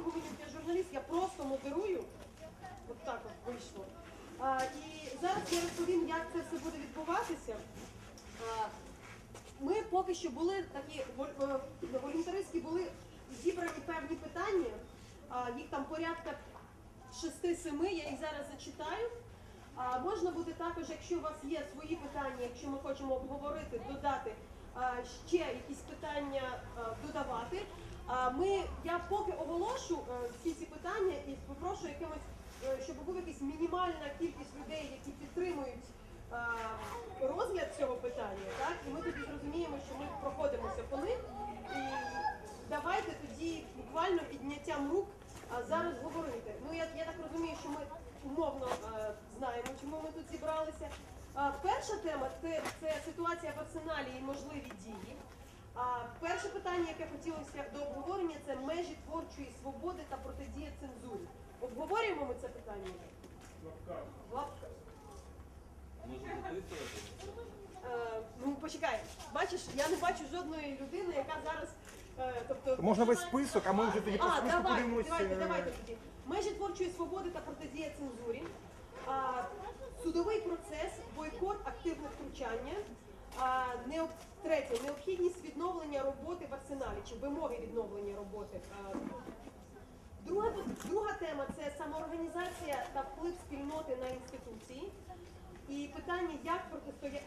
говорю, я журналіст, я просто модерую. От так от вийшло. А, І зараз я розповім, як це все буде відбуватися. А, Ми поки що були такі е, волонтеристські були зібрані певні питання, а, їх там порядка 6-7, я їх зараз зачитаю. А, Можна буде також, якщо у вас є свої питання, якщо ми хочемо обговорити, додати а, ще якісь питання а, додавати. Ми, я поки оголошу е, всі ці питання і попрошу якимось, е, щоб був якийсь мінімальна кількість людей, які підтримують розгляд цього питання, так? І ми тоді зрозуміємо, що ми проходимося по них. І давайте тоді буквально підняттям рук зараз говорити. Ну я, я так розумію, що ми умовно е, знаємо, чому ми тут зібралися. Перша тема це, це ситуація в арсеналі і можливі дії. Питання, яке хотілося до обговорення, це межі творчої свободи та протидія цензурі. Обговорюємо ми це питання? Е, ну почекай, бачиш, я не бачу жодної людини, яка зараз. е, тобто, Можна весь список, а ми вже тоді по а, списку давайте, подивимось, давайте, е, давайте тоді. Межі творчої свободи та протидія цензурі, а, судовий процес, бойкот, активне втручання. А, необ... Третє, необхідність відновлення роботи в арсеналі чи вимоги відновлення роботи. Друга, друга тема це самоорганізація та вплив спільноти на інституції. І питання, як протистояти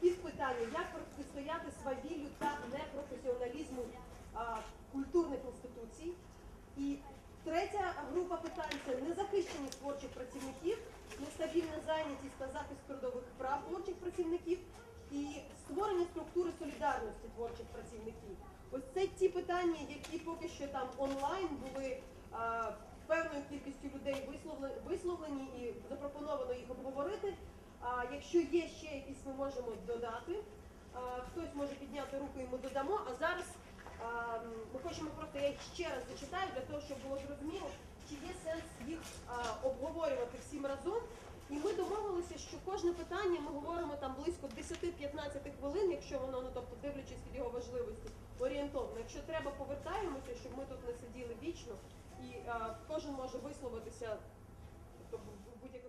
під питання, як протистояти свавіллю та непрофесіоналізму культурних інституцій. І третя група питань це незахищеність творчих працівників, нестабільна зайнятість та захист трудових прав творчих працівників солідарності творчих працівників. Ось це ті питання, які поки що там онлайн були а, певною кількістю людей висловлені, висловлені і запропоновано їх обговорити. А, якщо є ще якісь, ми можемо додати. А, хтось може підняти руку, і ми додамо. А зараз а, ми хочемо просто, я їх ще раз зачитаю для того, щоб було зрозуміло, чи є сенс їх а, обговорювати всім разом дивимося, що кожне питання ми говоримо там близько 10-15 хвилин, якщо воно, ну тобто, дивлячись від його важливості, орієнтовно. Якщо треба, повертаємося, щоб ми тут не сиділи вічно, і а, кожен може висловитися тобто, будь-яке